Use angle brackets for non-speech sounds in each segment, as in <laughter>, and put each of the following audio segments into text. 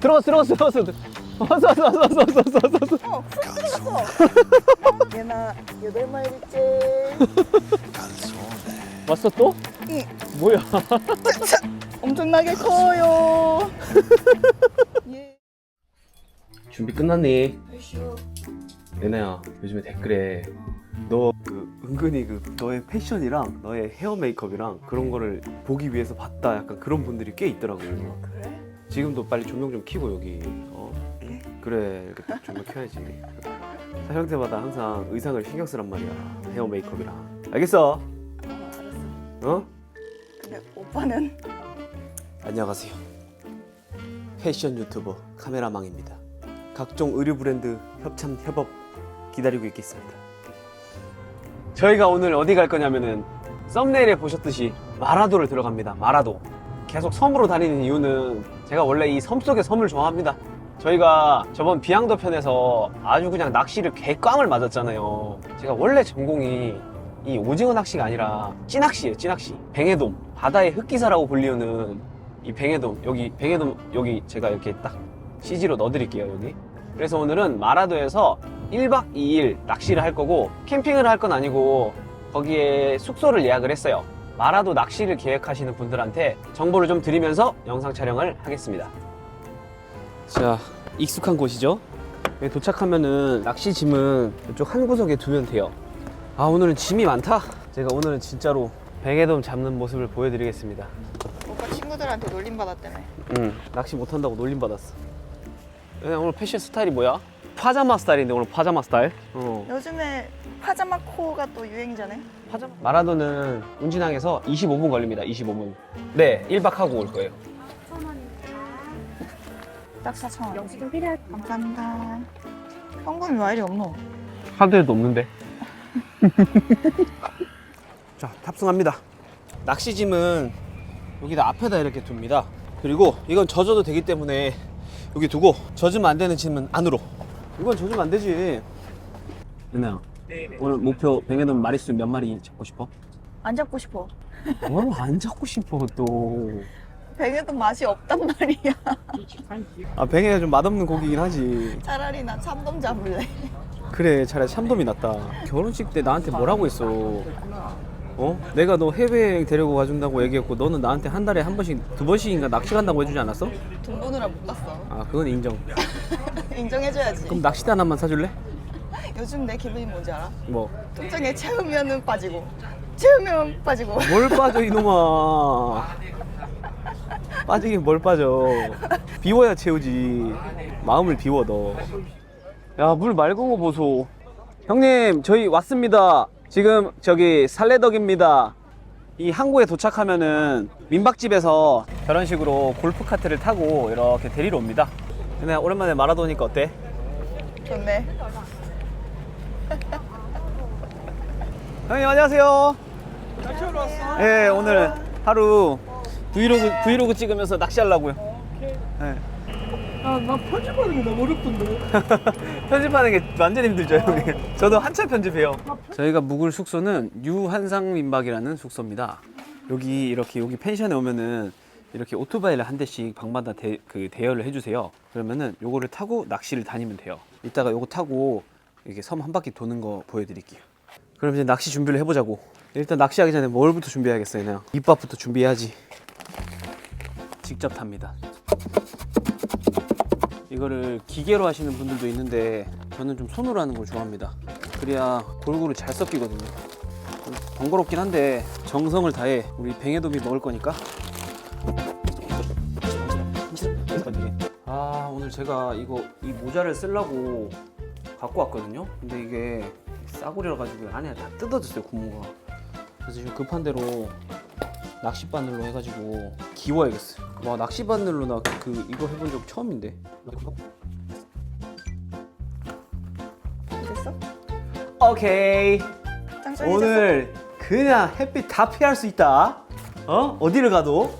들어갔어 들어갔어 들어갔어 왔어 왔어 왔어 왔어 왔어 왔어 왔어 어, 훅 들어갔어. 얘나 여덟 마리째. 왔어 또? 응. 뭐야 <laughs> 엄청나게 커요. 예. 준비 끝났니? 예나야 요즘에 댓글에 너 그 은근히 그 너의 패션이랑 너의 헤어 메이크업이랑 그런 거를 보기 위해서 봤다 약간 그런 분들이 꽤 있더라고요 그래? 지금도 빨리 조명 좀 켜고 여기. 어? 그래? 그래 이렇게 딱 조명 켜야지. 촬영 때마다 항상 의상을 신경 쓰란 말이야 헤어 메이크업이랑 알겠어? 어, 알았어. 어? 근데 오빠는? 안녕하세요. 패션 유튜버 카메라망입니다. 각종 의류 브랜드 협찬 협업 기다리고 있겠습니다. 저희가 오늘 어디 갈 거냐면은 썸네일에 보셨듯이 마라도를 들어갑니다 마라도 계속 섬으로 다니는 이유는 제가 원래 이 섬 속의 섬을 좋아합니다. 저희가 저번 비양도 편에서 아주 그냥 낚시를 개꽝을 맞았잖아요. 제가 원래 전공이 이 오징어 낚시가 아니라 찌낚시예요 찌낚시. 뱅에돔 바다의 흑기사라고 불리우는 이 뱅에돔 여기 뱅에돔 여기 제가 이렇게 딱 CG로 넣어드릴게요 여기. 그래서 오늘은 마라도에서 1박 2일 낚시를 할 거고 캠핑을 할 건 아니고 거기에 숙소를 예약을 했어요 마라도 낚시를 계획하시는 분들한테 정보를 좀 드리면서 영상 촬영을 하겠습니다. 자 익숙한 곳이죠? 여기 도착하면은 낚시 짐은 이쪽 한 구석에 두면 돼요. 아 오늘은 짐이 많다? 제가 오늘은 진짜로 뱅에돔 잡는 모습을 보여드리겠습니다. 오빠 친구들한테 놀림 받았다며. 응 낚시 못한다고 놀림 받았어. 그냥 오늘 패션 스타일이 뭐야? 파자마 스타일인데 오늘 파자마 스타일? 어. 요즘에 파자마 코가 또 유행이잖아요. 파자마 마라도는 운진항에서 25분 걸립니다 25분. 네 1박 하고 올 거예요. 딱 4천 원. 영수증 필요할 감사합니다. 현금이 왜 이리 없노? 카드에도 없는데? <laughs> 자 탑승합니다. 낚시짐은 여기다 앞에다 이렇게 둡니다. 그리고 이건 젖어도 되기 때문에 여기 두고 젖으면 안 되는 짐은 안으로. 이건 젖으면 안 되지. 윤아야 오늘 목표 뱅에돔 마리수 몇 마리 잡고 싶어? 안 잡고 싶어. 뭘 안 잡고 싶어 또 뱅에도 맛이 없단 말이야. 아, 뱅에가 좀 맛없는 고기긴 하지. 차라리 나 참돔 잡을래. 그래, 차라리 참돔이 낫다. 결혼식 때 나한테 뭐라고 했어? 어? 내가 너 해외여행 데리고 가준다고 얘기했고, 너는 나한테 한 달에 한 번씩, 두 번씩인가 낚시 간다고 해주지 않았어? 돈 버느라 못 갔어. 아, 그건 인정. <laughs> 인정해줘야지. 그럼 낚시대 하나만 사줄래? 요즘 내 기분이 뭔지 알아? 뭐. 통장에 채우면은 빠지고 채우면 빠지고 뭘 빠져, 이놈아. 빠지긴 뭘 빠져. 비워야 채우지. 마음을 비워, 너. 야, 물 맑은 거 보소. 형님, 저희 왔습니다. 지금 저기 살레덕입니다. 이 항구에 도착하면은 민박집에서 저런 식으로 골프 카트를 타고 이렇게 데리러 옵니다. 근데 오랜만에 마라도니까 어때? 좋네 <laughs> 형님 안녕하세요. 낚시하러 왔어? 네, 오늘 하루 브이로그 브이로그 찍으면서 낚시하려고요. 네. 아나 편집하는 게 너무 어렵던데 <laughs> 편집하는 게 완전 힘들죠, 형님. 저도 한참 편집해요. 저희가 묵을 숙소는 유한상 민박이라는 숙소입니다. 여기 이렇게 여기 펜션에 오면은 이렇게 오토바이를 한 대씩 방마다 대, 그 대여를 해주세요. 그러면은 요거를 타고 낚시를 다니면 돼요. 이따가 요거 타고 이렇게 섬 한 바퀴 도는 거 보여드릴게요. 그럼 이제 낚시 준비를 해보자고. 일단 낚시하기 전에 뭘부터 준비해야겠어요, 그냥. 밑밥부터 준비해야지. 직접 탑니다. 이거를 기계로 하시는 분들도 있는데 저는 좀 손으로 하는 걸 좋아합니다. 그래야 골고루 잘 섞이거든요. 좀 번거롭긴 한데 정성을 다해 우리 뱅에돔이 먹을 거니까. 아 오늘 제가 이거 이 모자를 쓰려고 갖고 왔거든요. 근데 이게 싸구려라 가지고 안에 다 뜯어졌어요 구멍가. 그래서 지금 급한 대로 낚시 바늘로 해가지고 기워야겠어요. 와 낚시 바늘로 나 그 이거 해본 적 처음인데. 됐어? 오케이. 짱짱이 오늘 그냥 햇빛 다 피할 수 있다. 어? 어디를 가도.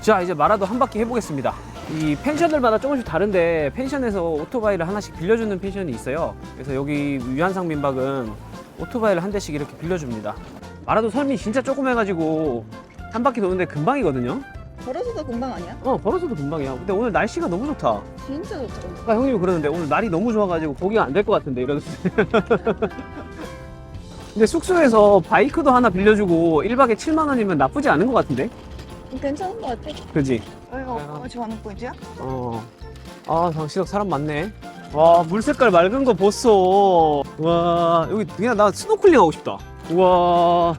자 이제 마라도 한 바퀴 해보겠습니다. 이 펜션들마다 조금씩 다른데 펜션에서 오토바이를 하나씩 빌려주는 펜션이 있어요. 그래서 여기 유한상 민박은 오토바이를 한 대씩 이렇게 빌려줍니다. 마라도 섬이 진짜 조그매가지고 한 바퀴 도는데 금방이거든요. 걸어서도 금방 아니야? 어 걸어서도 금방이야 근데 오늘 날씨가 너무 좋다 진짜 좋다. 아까 형님이 그러는데 오늘 날이 너무 좋아가지고 고기가 안 될 것 같은데 이러는데 <laughs> 근데 숙소에서 바이크도 하나 빌려주고 1박에 7만 원이면 나쁘지 않은 것 같은데 괜찮은 것 같아. 그지? 여 오빠가 좋아하는 포인트야? 어. 아, 당시덕 사람 많네. 와, 물 색깔 맑은 거 보소. 와, 여기 그냥 나 스노클링 하고 싶다. 와,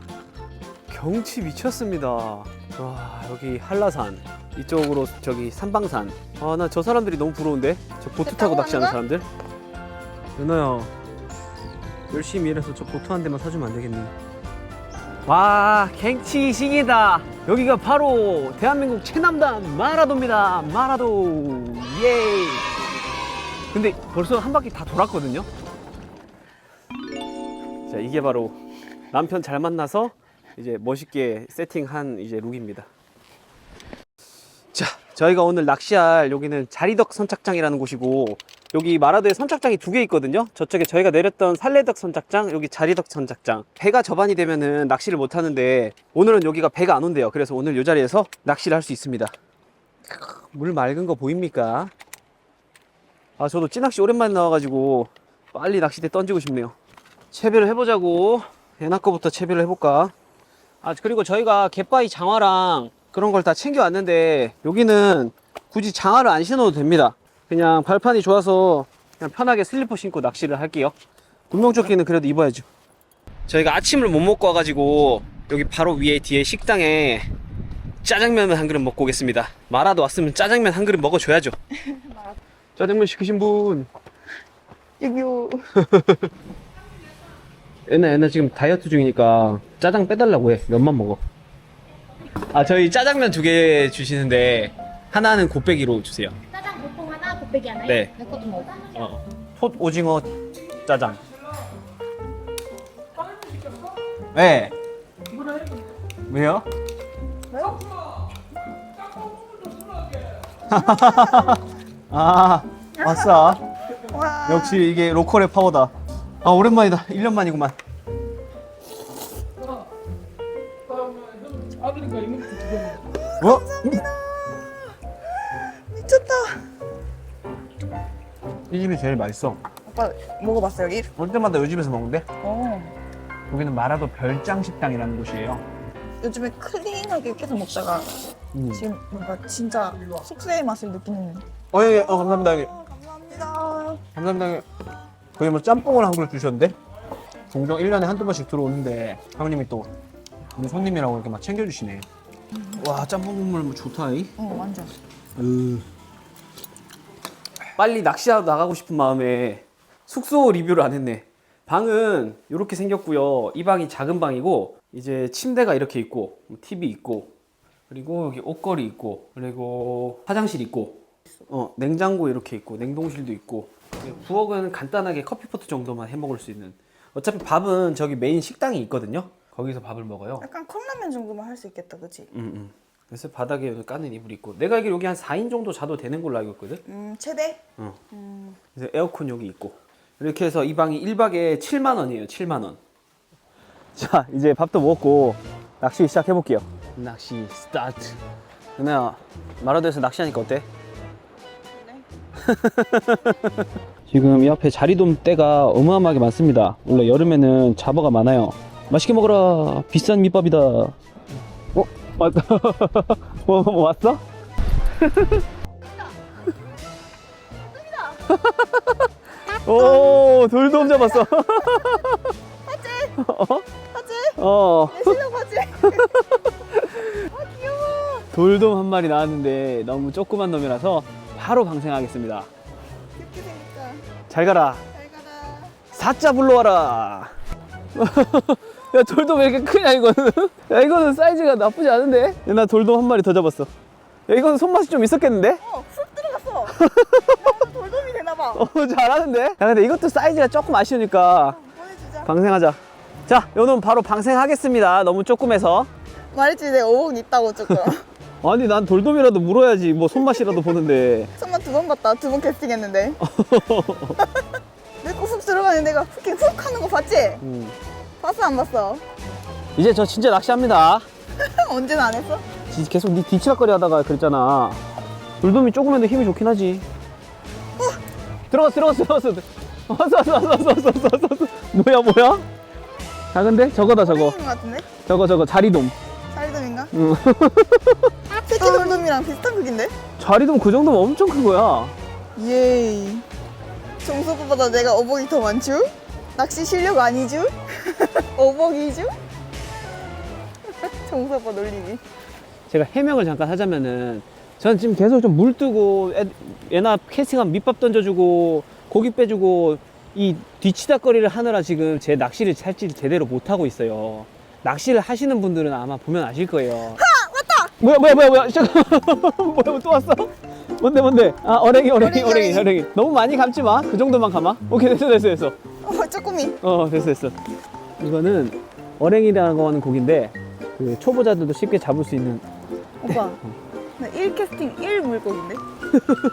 경치 미쳤습니다. 와, 여기 한라산. 이쪽으로 저기 삼방산. 아, 나 저 사람들이 너무 부러운데? 저 보트 타고 낚시하는 사람들? 연아야, 열심히 일해서 저 보트 한 대만 사주면 안 되겠니? 와, 갱치 시기다. 여기가 바로 대한민국 최남단 마라도입니다. 마라도. 예. 근데 벌써 한 바퀴 다 돌았거든요. 자, 이게 바로 남편 잘 만나서 이제 멋있게 세팅한 이제 룩입니다. 자, 저희가 오늘 낚시할 여기는 자리덕 선착장이라는 곳이고 여기 마라도에 선착장이 두 개 있거든요. 저쪽에 저희가 내렸던 살레덕 선착장, 여기 자리덕 선착장. 배가 저반이 되면은 낚시를 못 하는데 오늘은 여기가 배가 안 온대요. 그래서 오늘 이 자리에서 낚시를 할 수 있습니다. 물 맑은 거 보입니까? 아, 저도 찌낚시 오랜만에 나와가지고 빨리 낚싯대 던지고 싶네요. 채비를 해보자고. 예나 거부터 채비를 해볼까? 아, 그리고 저희가 갯바위 장화랑 그런 걸 다 챙겨왔는데 여기는 굳이 장화를 안 신어도 됩니다. 그냥 발판이 좋아서 그냥 편하게 슬리퍼 신고 낚시를 할게요. 군명조끼는 그래도 입어야죠. 저희가 아침을 못 먹고 와가지고 여기 바로 위에 뒤에 식당에 짜장면을 한 그릇 먹고 오겠습니다. 마라도 왔으면 짜장면 한 그릇 먹어줘야죠. <laughs> 짜장면 시키신 분. 여기요. 애나 애나 지금 다이어트 중이니까 짜장 빼달라고 해. 면만 먹어. 아 저희 짜장면 두 개 주시는데 하나는 곱빼기로 주세요. 짜장 곱빼기 하나요? 네. 내 것도 먹어. 어. 톳 오징어 짜장. 네. 왜요? <laughs> 아 왔어. 와. 역시 이게 로컬의 파워다. 아 오랜만이다. 1년 만이구만. 제일 맛있어. 오빠 먹어봤어 여기? 올 때마다 이 집에서 먹는데 어. 여기는 마라도 별장 식당이라는 곳이에요. 요즘에 클린하게 계속 먹다가 음. 지금 뭔가 진짜 숙소의 맛을 느끼는. 어, 예, 예. 어, 감사합니다. 형님. 아, 감사합니다. 감사합니다. 형님. 거기 뭐 짬뽕을 한 그릇 주셨는데 종종 1년에 한두 번씩 들어오는데 형님이 또 우리 손님이라고 이렇게 막 챙겨주시네. 와, 짬뽕 국물 뭐 좋다, 이. 어 완전. 으. 빨리 낚시하러 나가고 싶은 마음에 숙소 리뷰를 안 했네. 방은 이렇게 생겼고요. 이 방이 작은 방이고 이제 침대가 이렇게 있고 TV 있고 그리고 여기 옷걸이 있고 그리고 화장실 있고 어 냉장고 이렇게 있고 냉동실도 있고 부엌은 간단하게 커피포트 정도만 해 먹을 수 있는 어차피 밥은 저기 메인 식당이 있거든요. 거기서 밥을 먹어요. 약간 컵라면 정도만 할 수 있겠다, 그치? 음, 음. 그래서 바닥에 여기 까는 이불이 있고 내가 알기로 여기 한 4인 정도 자도 되는 걸로 알고 있거든. 음 최대. 어. 음. 그래서 에어컨 여기 있고 이렇게 해서 이 방이 1박에 7만 원이에요 7만 원. <laughs> 자 이제 밥도 먹고 낚시 시작해 볼게요. 낚시 스타트. 은혜야 마라도에서 낚시하니까 어때? <laughs> 지금 이 앞에 자리돔 떼가 어마어마하게 많습니다. 원래 여름에는 잡어가 많아요. 맛있게 먹어라. 비싼 밑밥이다. 어? 왔다. <laughs> 뭐, 뭐 왔어? 오, 돌돔 잡았어. 하지? 어, 내 실력 하지? 돌돔 한 마리 나왔는데 너무 조그만 놈이라서 바로 방생하겠습니다. 이렇게 생겼다. 잘 가라. 잘 가라. 사자 불러와라. <laughs> 야, 돌돔 왜 이렇게 크냐, 이거는? <laughs> 야, 이거는 사이즈가 나쁘지 않은데? 야, 나 돌돔 한 마리 더 잡았어. 야, 이거는 손맛이 좀 있었겠는데? 어, 훅 들어갔어. 나도 <laughs> 돌돔이 되나봐. 어, 잘하는데? 야, 근데 이것도 사이즈가 조금 아쉬우니까 보내주자. 방생하자. 자, 요놈 바로 방생하겠습니다. 너무 조금해서. 말했지, 내가 오복 있다고 조금. <laughs> 아니, 난 돌돔이라도 물어야지. 뭐 손맛이라도 보는데. 손만 두번 봤다. 두 번 캐스팅했는데. 내거 훅 들어가는데 내가 훅, 훅 하는 거 봤지? 음. 봤어, 안 봤어? 이제 저 진짜 낚시합니다. <laughs> 언제는 안 했어? 뒤- 계속 니 뒤치락거리 하다가 그랬잖아. 돌돔이 조금만 더 힘이 좋긴 하지. 들어갔어, 들어갔어, 들어갔어. 왔어, 왔어, 왔어, 왔어, 왔어, 왔어, 왔어. 뭐야, 뭐야? 작은데? 저거다, 저거. 것 같은데? 저거, 저거, 자리돔. 자리돔인가? 응. <laughs> 새끼 <laughs> 돌돔이랑 비슷한 크기인데? 자리돔 그 정도면 엄청 큰 거야. 예이. 정수보다 내가 어복이 더 많죠? 낚시 실력 아니죠? <laughs> 어복이죠? 정수 오빠 놀리기. 제가 해명을 잠깐 하자면은 저는 지금 계속 좀 물 뜨고 애, 애나 캐스팅하면 밑밥 던져주고 고기 빼주고 이 뒤치다거리를 하느라 지금 제 낚시를 살지 제대로 못 하고 있어요. 낚시를 하시는 분들은 아마 보면 아실 거예요. 하 왔다. 뭐야 뭐야 뭐야 뭐야 <laughs> 잠깐 뭐야 또 왔어? 뭔데 뭔데? 아 어랭이, 어랭이 어랭이. 어랭이 너무 많이 감지 마. 그 정도만 감아. 오케이 됐어 됐어 됐어. 어, 쪼꼬미. 어 됐어 됐어. 이거는 어랭이라고 하는 고기인데 그 초보자들도 쉽게 잡을 수 있는 오빠. 나 1캐스팅 1 물고기인데?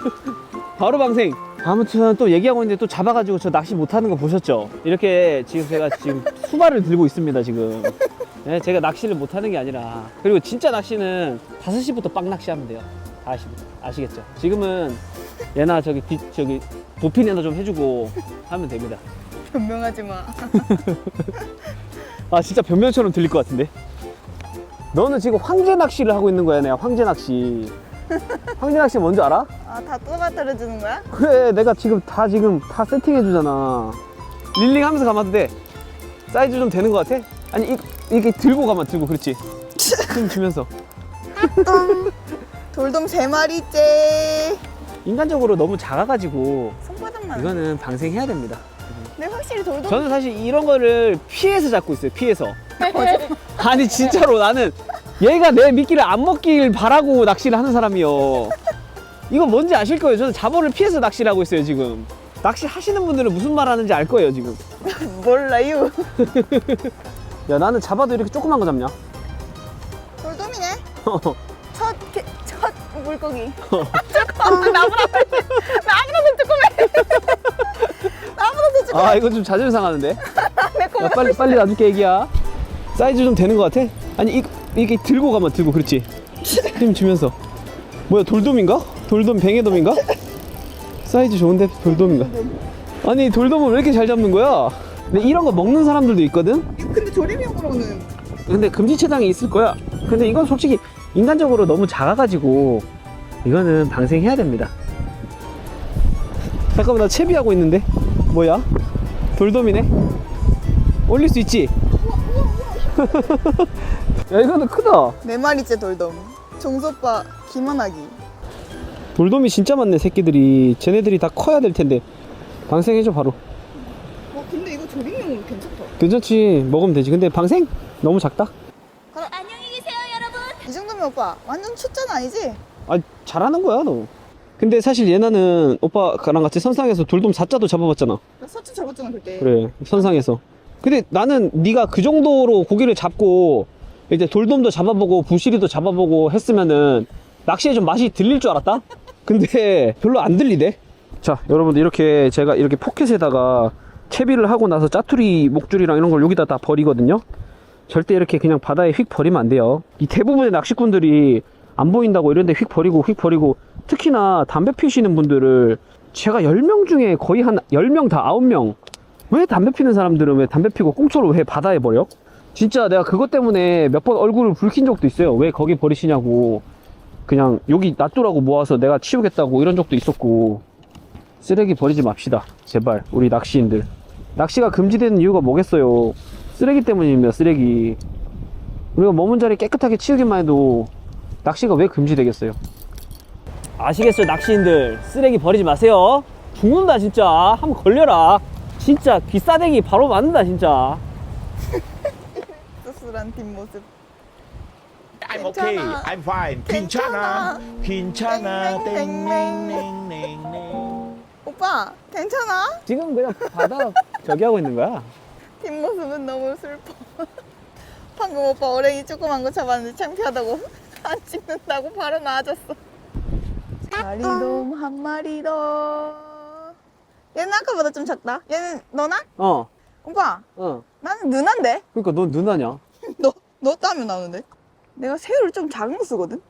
<laughs> 바로 방생. 아무튼 또 얘기하고 있는데 또 잡아가지고 저 낚시 못하는 거 보셨죠? 이렇게 지금 제가 지금 <laughs> 수발을 들고 있습니다 지금. 네, 제가 낚시를 못하는 게 아니라 그리고 진짜 낚시는 5시부터 빡 낚시하면 돼요. 아시, 아시겠죠? 지금은 얘나 저기 뒤, 저기 도핀이나 좀 해주고 하면 됩니다. 변명하지 마. 아 진짜 변명처럼 들릴 것 같은데? 너는 지금 황제 낚시를 하고 있는 거야 내가 황제 낚시. <laughs> 황제 낚시 뭔지 알아? 아, 다 떠받들어 주는 거야? 그래 내가 지금 다 지금 다 세팅해 주잖아 릴링 하면서 감아도 돼 사이즈 좀 되는 것 같아? 아니 이, 이렇게 들고 가만 들고 그렇지 힘 주면서 돌돔 세 마리째. 인간적으로 너무 작아가지고 손바닥만. 이거는 방생해야 됩니다 근데 확실히 돌돔 저는 사실 이런 거를 피해서 잡고 있어요 피해서 <laughs> 아니 진짜로 나는 얘가 내 미끼를 안 먹길 바라고 낚시를 하는 사람이요 이거 뭔지 아실 거예요 저는 잡어를 피해서 낚시를 하고 있어요 지금 낚시 하시는 분들은 무슨 말 하는지 알 거예요 지금 <laughs> 몰라요. <laughs> 야 나는 잡아도 이렇게 조그만 거 잡냐 돌돔이네. 첫, 개, 첫 물고기. 조금 조그매. 나보다 더 조그매. 아 이거 좀 자존심 상하는데. <laughs> 야 빨리 빨리 놔줄게 애기야 사이즈 좀 되는 것 같아? 아니 이, 이게 들고 가면 들고 그렇지 힘 주면서 뭐야 돌돔인가? 돌돔 뱅에돔인가? 사이즈 좋은데 돌돔인가? 아니 돌돔을 왜 이렇게 잘 잡는 거야? 근데 이런 거 먹는 사람들도 있거든? 근데 조림용으로는 근데 금지체당이 있을 거야 근데 이건 솔직히 인간적으로 너무 작아가지고 이거는 방생해야 됩니다 잠깐만 나 채비하고 있는데 뭐야? 돌돔이네 올릴 수 있지? <laughs> 야 이거는 크다 네 마리째 돌돔. 오빠 기만하기. 돌돔이 진짜 많네 새끼들이 쟤네들이 다 커야 될 텐데 방생해줘 바로 와 근데 이거 조림용으로 괜찮다. 괜찮지 먹으면 되지 근데 방생? 너무 작다 안녕히 계세요, 여러분. 이 정도면 오빠 완전 초짜는 아니지? 아 잘하는 거야 너 근데 사실 얘나는 오빠랑 같이 선상에서 돌돔 4자도 잡아봤잖아. 나 서치 잡았잖아 그때. 그래 선상에서. 근데 나는 네가 그 정도로 고기를 잡고 이제 돌돔도 잡아보고 부시리도 잡아보고 했으면은 낚시에 좀 맛이 들릴 줄 알았다? 근데 <laughs> 별로 안 들리대. 자 여러분들 이렇게 제가 이렇게 포켓에다가 채비를 하고 나서 짜투리 목줄이랑 이런 걸 여기다 다 버리거든요. 절대 이렇게 그냥 바다에 휙 버리면 안 돼요. 이 대부분의 낚시꾼들이 안 보인다고 이런 데 휙 버리고 휙 버리고 특히나 담배 피우시는 분들을 제가 10명 중에 거의 한 10명 다 9명 왜 담배 피는 사람들은 왜 담배 피고 꽁초로 왜 바다에 버려? 진짜 내가 그것 때문에 몇 번 얼굴을 붉힌 적도 있어요. 왜 거기 버리시냐고. 그냥 여기 놔두라고 모아서 내가 치우겠다고 이런 적도 있었고. 쓰레기 버리지 맙시다. 제발. 우리 낚시인들. 낚시가 금지되는 이유가 뭐겠어요. 쓰레기 때문입니다. 쓰레기. 우리가 머문 자리 깨끗하게 치우기만 해도 낚시가 왜 금지되겠어요? 아시겠어요, 낚시인들. 쓰레기 버리지 마세요. 죽는다, 진짜. 한번 걸려라. 진짜 귀싸대기 바로 맞는다, 진짜. <laughs> 씁쓸한 뒷모습. I'm okay. 괜찮아. I'm fine. 괜찮아. 괜찮아. 괜찮아. 땡땡땡. 땡땡땡땡. 오빠 괜찮아? 지금 그냥 바다 저기 하고 있는 거야. 뒷모습은 너무 슬퍼. 방금 오빠 어랭이 조그만 거 잡았는데 창피하다고 <laughs> 안 찍는다고 바로 나아졌어. 자리돔 한 마리 더. 얘는 아까보다 좀 작다. 얘는 너나? 어, 오빠 어. 나는 누나인데? 그러니까 넌 누나냐? <laughs> 너, 너 따면 나오는데? 내가 새우를 좀 작은 거 쓰거든?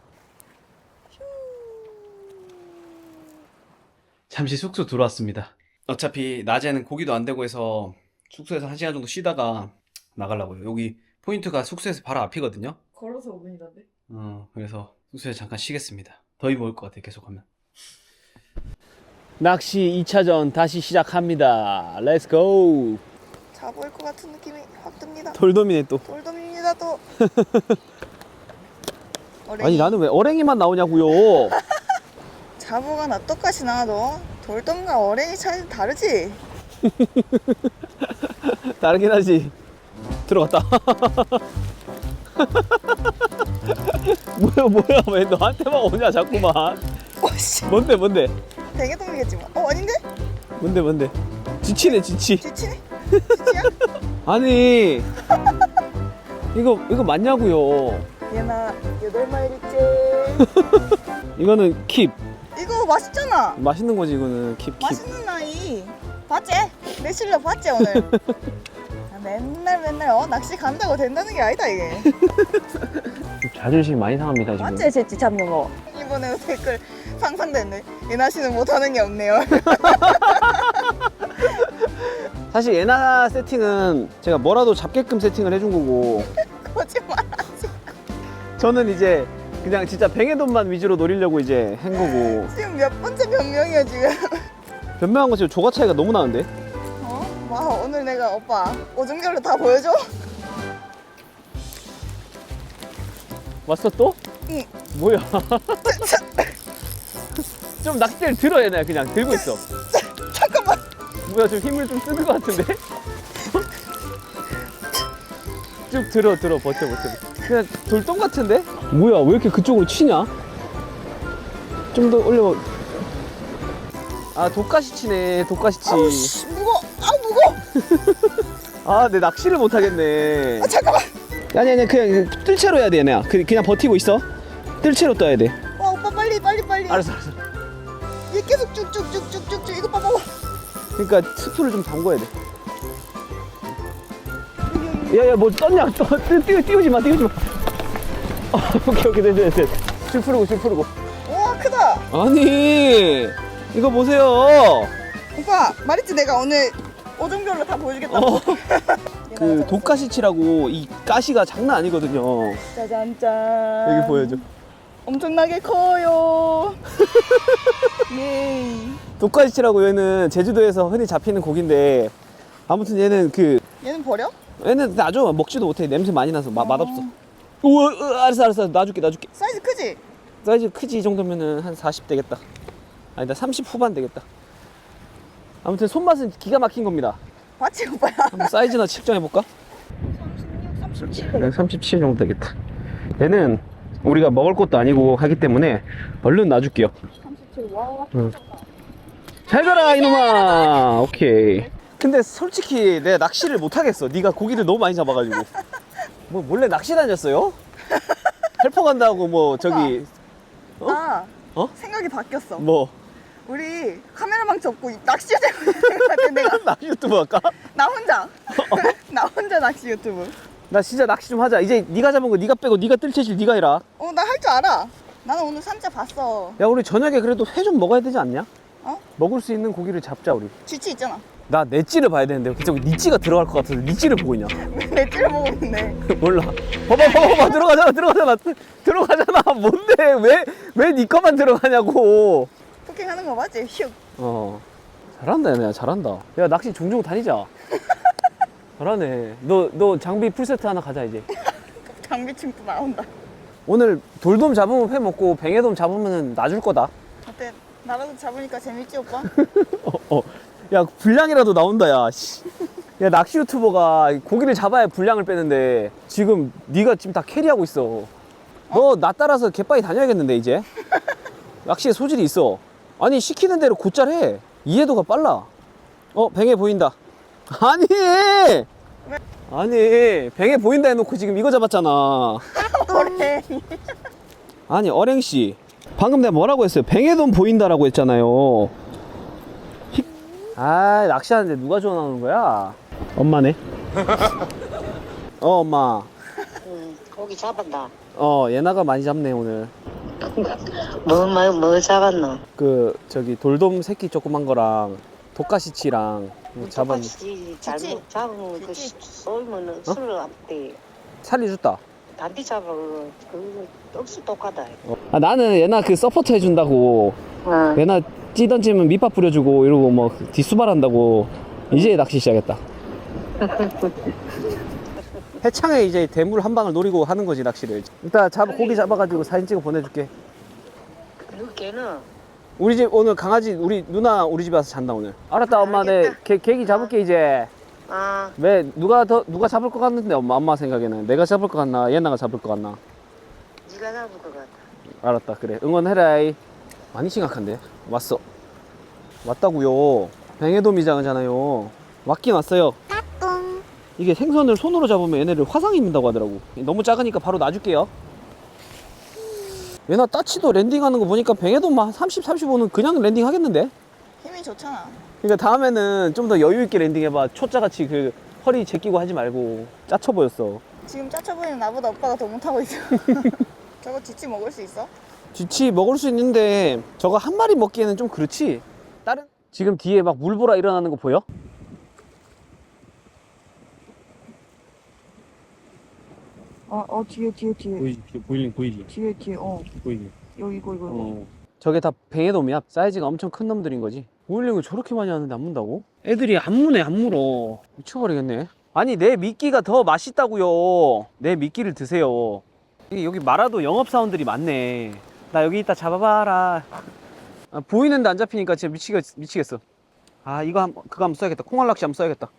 잠시 숙소 들어왔습니다. 어차피 낮에는 고기도 안 되고 해서 숙소에서 한 시간 정도 쉬다가 나가려고요. 여기 포인트가 숙소에서 바로 앞이거든요. 걸어서 5분이던데. 어, 그래서 숙소에 잠깐 쉬겠습니다. 더위 먹을 것 같아, 계속하면. 낚시 2차전 다시 시작합니다. 렛츠 고! 잡을 것 같은 느낌이 확 듭니다. 돌돔이네 또. 돌돔입니다 또. <laughs> 어랭이. 아니 나는 왜 어랭이만 나오냐고요. <laughs> 자부가 나 똑같이 나와도 돌돔과 어랭이 차이는 다르지? <laughs> 다르긴 하지. 들어갔다. 뭐야 뭐야 왜 너한테만 오냐 자꾸만. 어씨 뭔데 뭔데 대게돔이겠지 뭐. 어 아닌데? 뭔데 뭔데. 지치네 지치. 지치네? <laughs> 지치야? 아니 이거 이거 맞냐고요. 얘나 여덟 마리째. <laughs> 이거는 킵. 이거 맛있잖아. 맛있는 거지 이거는 킵 킵. 맛있는 아이. 봤지? 내 실력 봤지 오늘? <laughs> 아, 맨날 맨날 어 낚시 간다고 된다는 게 아니다 이게. 자존심 많이 상합니다 지금. 맞지 제치 잡는 거. 이번에 댓글 상상됐네. 예나 씨는 못하는 게 없네요. <laughs> 사실 예나 세팅은 제가 뭐라도 잡게끔 세팅을 해준 거고 <laughs> 거짓말하지. 저는 이제 그냥 진짜 뱅에돈만 위주로 노리려고 이제 한 거고 지금 몇 번째 변명이야 지금. 변명한 거 지금 조가 차이가 너무 나는데 어? 와 오늘 내가 오빠 오줌결로 다 보여줘? 왔어 또? 응. 뭐야 <laughs> 좀 낚시를 들어 얘네 그냥 들고 있어 잠깐만. 뭐야 좀 힘을 좀 쓰는 것 같은데 쭉 들어 들어 버텨 버텨 그냥 돌돔 같은데 뭐야 왜 이렇게 그쪽으로 치냐 좀 더 올려 아 독가시 치네 독가시 아우 씨 무거. 아우 무거. 치아 <laughs> 내 낚시를 못 하겠네 아 잠깐만. 아니 아니 그냥 뜰 채로 해야 돼 얘네야. 그, 그냥 버티고 있어. 뜰 채로 떠야 돼. 와 오빠 빨리 빨리 빨리. 알았어 알았어. 얘 계속 쭉쭉쭉쭉쭉쭉. 이거 봐봐. 그러니까 스프를 좀 담궈야 돼. 야야 뭐 떴냐? <laughs> 또 띄우, 띄우지 마 띄우지 마. 어, <laughs> 오케이 오케이 됐어 됐어 줄 풀고 줄 풀고. 와 크다. 아니 이거 보세요. 오빠 말했지? 내가 오늘 오줌결로 다 보여주겠다고. 어, <laughs> 그 독가시치라고 이 가시가 장난 아니거든요. 짜잔짠. 여기 보여줘. 엄청나게 커요. <laughs> 예이. 독가시치라고 얘는 제주도에서 흔히 잡히는 고기인데 아무튼 얘는 그 얘는 버려? 얘는 아주 먹지도 못해. 냄새 많이 나서 마- 맛없어. 우와 으, 알았어 알았어. 놔줄게 놔줄게. 사이즈 크지? 사이즈 크지 이 정도면은 한 40 되겠다. 아니다 30 후반 되겠다. 아무튼 손맛은 기가 막힌 겁니다 봤지 오빠야? 한번 사이즈나 측정해볼까? 37. 37 정도 되겠다 얘는 우리가 먹을 것도 아니고 하기 때문에 얼른 놔줄게요 37. 와. 잘 가라 이놈아 오케이 근데 솔직히 내가 낚시를 못 하겠어 네가 고기를 너무 많이 잡아가지고 <laughs> 뭐 몰래 낚시 다녔어요? 헬퍼 간다고 뭐 저기 어? 아. 어? 생각이 바뀌었어. 뭐 우리 카메라 망 접고 낚시 되고 있는 것 같아 내가. <laughs> 낚시 유튜브 할까? 나 혼자. <laughs> 나 혼자 낚시 유튜브. 나 진짜 낚시 좀 하자 이제 네가 잡은 거 네가 빼고 네가 뜰채질 네가 해라 어 나 할 줄 알아. 나는 오늘 삼자 봤어. 야 우리 저녁에 그래도 회 좀 먹어야 되지 않냐? 어? 먹을 수 있는 고기를 잡자 우리 쥐치 있잖아. 나내 찌를 봐야 되는데 저기 네 찌가 들어갈 것 같아서 네 찌를 보고 있냐 <laughs> 내 찌를 보고 있는데. 몰라 봐봐 봐봐 봐봐 들어가잖아 들어가잖아 들어가잖아 뭔데 왜 왜네 거만 들어가냐고 포킹 하는 거 맞지? 슉. 어 잘한다 얘네 잘한다 야 낚시 종종 다니자 <laughs> 잘하네 너 너 장비 풀세트 하나 가자 이제 <laughs> 장비층도 나온다. 오늘 돌돔 잡으면 회 먹고 뱅에돔 잡으면 놔줄 거다 어때? 나라도 잡으니까 재밌지 오빠? <laughs> 어, 어. 야 분량이라도 나온다 야 씨. 야 낚시 유튜버가 고기를 잡아야 분량을 빼는데 지금 네가 지금 다 캐리하고 있어 너 나 따라서 갯바위 다녀야겠는데 이제 낚시에 소질이 있어 아니 시키는 대로 곧잘 해. 이해도가 빨라. 어 뱅에 보인다. <laughs> 아니! 아니 뱅에 보인다 해놓고 지금 이거 잡았잖아. <laughs> 아니 어랭씨. 방금 내가 뭐라고 했어요? 뱅에 돈 보인다라고 했잖아요. 히- 아 낚시하는데 누가 전화 오는 거야? 엄마네. <laughs> 어 엄마. 응, 고기 잡았다. 어 예나가 많이 잡네 오늘 뭐, 뭐, 뭐 잡았노? 그 저기 돌돔 새끼 조그만 거랑 독가시치랑 뭐 잡았 똑같이 잘못? 잡으면 그 지치? 쏠면은 술 앞에 살려줬다 단디 잡아 그 떡수 똑같다. 아 나는 예나 그 서포트 해준다고 어. 예나 찌 던지면 밑밥 뿌려주고 이러고 뭐 뒷수발한다고 이제 낚시 시작했다 <laughs> 해창에 이제 대물 한 방을 노리고 하는 거지 낚시를. 일단 잡아 고기 잡아가지고 사진 찍어 보내줄게. 그 걔는? 우리 집 오늘 강아지 우리 누나 우리 집에 와서 잔다 오늘. 알았다 엄마. 내 알겠다. 개, 개기 잡을게 이제. 아. 왜 누가 더 누가 잡을 것 같는데 엄마 엄마 생각에는. 내가 잡을 것 같나 예나가 잡을 것 같나. 네가 잡을 것 같아. 알았다 그래. 응원해라 이. 많이 심각한데? 왔어. 왔다고요. 뱅에도미장이잖아요. 왔긴 왔어요 이게 생선을 손으로 잡으면 얘네를 화상 입는다고 하더라고 너무 작으니까 바로 놔줄게요 얘나 따치도 랜딩하는 거 보니까 뱅에도 한 30, 35는 그냥 랜딩 하겠는데 힘이 좋잖아. 그러니까 다음에는 좀 더 여유 있게 랜딩 해봐 초짜같이 그 허리 제끼고 하지 말고 짜쳐 보였어 지금 짜쳐 보이는 나보다 오빠가 더 못하고 있어. <laughs> 저거 지치 먹을 수 있어? 쥐치 먹을 수 있는데 저거 한 마리 먹기에는 좀 그렇지 다른 지금 뒤에 막 물보라 일어나는 거 보여? 어, 어 뒤에 뒤에 뒤에. 보이지? 보이지? 보이지? 뒤에 뒤에 어. 보이지? 여기 이거 이거 어. 저게 다 뱅에돔이야? 사이즈가 엄청 큰 놈들인 거지? 오일링을 저렇게 많이 하는데 안 문다고? 애들이 안 무네 안 물어. 미쳐버리겠네. 아니 내 미끼가 더 맛있다고요. 내 미끼를 드세요. 이게 여기 마라도 영업사원들이 많네. 나 여기 있다 잡아봐라. 아, 보이는데 안 잡히니까 진짜 미치겠, 미치겠어. 아 이거 한, 그거 한번 써야겠다. 콩알 낚시 한번 써야겠다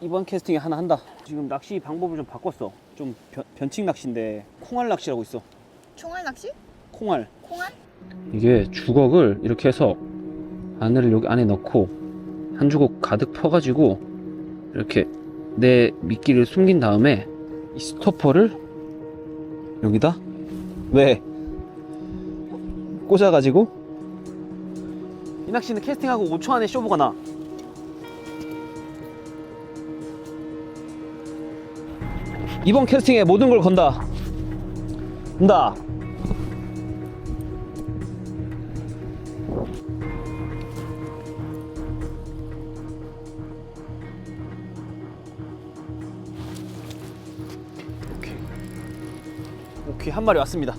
이번 캐스팅에 하나 한다. 지금 낚시 방법을 좀 바꿨어. 좀 변, 변칙 낚시인데 콩알 낚시라고 있어. 총알 낚시? 콩알. 콩알? 이게 주걱을 이렇게 해서 바늘을 여기 안에 넣고 한 주걱 가득 펴가지고 이렇게 내 미끼를 숨긴 다음에 이 스토퍼를 여기다? 왜? 꽂아가지고? 이 낚시는 캐스팅하고 5초 안에 쇼부가 나 이번 캐스팅에 모든 걸 건다. 건다 오케이. 한 마리 왔습니다